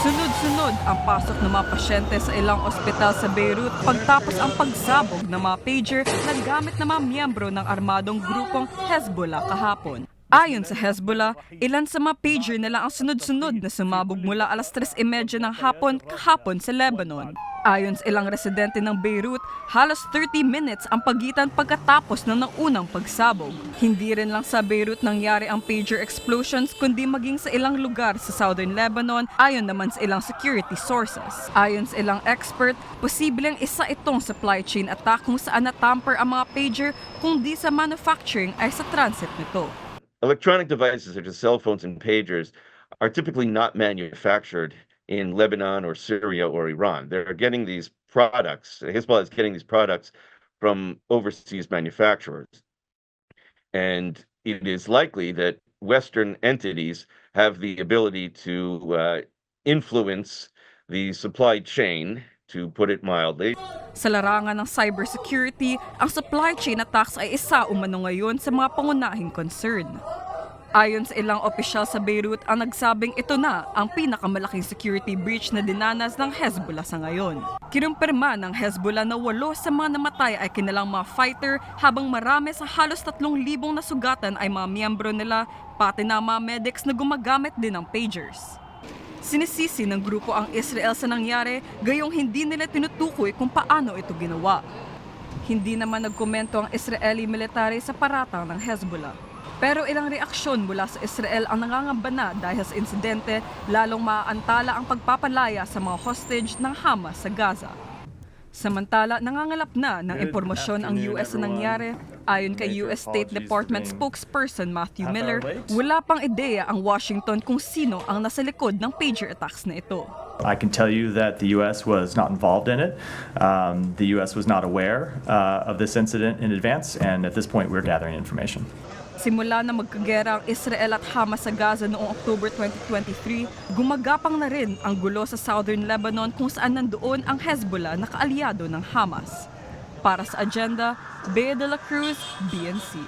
Sunod-sunod ang pasok ng mga pasyente sa ilang ospital sa Beirut pagtapos ang pagsabog ng mga pager na gamit ng mga miyembro ng armadong grupong Hezbollah kahapon. Ayon sa Hezbollah, ilan sa mga pager nila ang sunod-sunod na sumabog mula alas 3.30 ng hapon kahapon sa Lebanon. Ayon sa ilang residente ng Beirut, halos 30 minutes ang pagitan pagkatapos ng naunang pagsabog. Hindi rin lang sa Beirut nangyari ang pager explosions kundi maging sa ilang lugar sa southern Lebanon ayon naman sa ilang security sources. Ayon sa ilang expert, posibleng isa itong supply chain attack kung saan natamper ang mga pager kung di sa manufacturing ay sa transit nito. Electronic devices such as cell phones and pagers are typically not manufactured in Lebanon or Syria or Iran. They're getting these products, Hezbollah is getting these products from overseas manufacturers. And it is likely that Western entities have the ability to uh, influence the supply chain, to put it mildly. Sa larangan ng cybersecurity, ang supply chain attacks ay isa umano ngayon sa mga pangunahing concern. Ayon sa ilang opisyal sa Beirut, ang nagsabing ito na ang pinakamalaking security breach na dinanas ng Hezbollah sa ngayon. Kinumpirma ng Hezbollah na walo sa mga namatay ay kinalang mga fighter habang marami sa halos 3,000 na sugatan ay mga miyembro nila pati na mga medics na gumagamit din ng pagers. Sinisisi ng grupo ang Israel sa nangyari, gayong hindi nila tinutukoy kung paano ito ginawa. Hindi naman nagkomento ang Israeli military sa paratang ng Hezbollah. Pero ilang reaksyon mula sa Israel ang nangangamba na dahil sa insidente, lalong maaantala ang pagpapalaya sa mga hostage ng Hamas sa Gaza. Samantala, nangangalap na ng impormasyon ang US sa nangyari. Ayon kay US State Department spokesperson Matthew Miller, wala pang ideya ang Washington kung sino ang nasa likod ng pager attacks na ito. I can tell you that the U.S. was not involved in it. Um, the U.S. was not aware uh, of this incident in advance, and at this point, we're gathering information. Simula na magkagera ang Israel at Hamas sa Gaza noong October 2023, gumagapang na rin ang gulo sa southern Lebanon kung saan nandoon ang Hezbollah na kaalyado ng Hamas. Para sa agenda, Bea de la Cruz, BNC.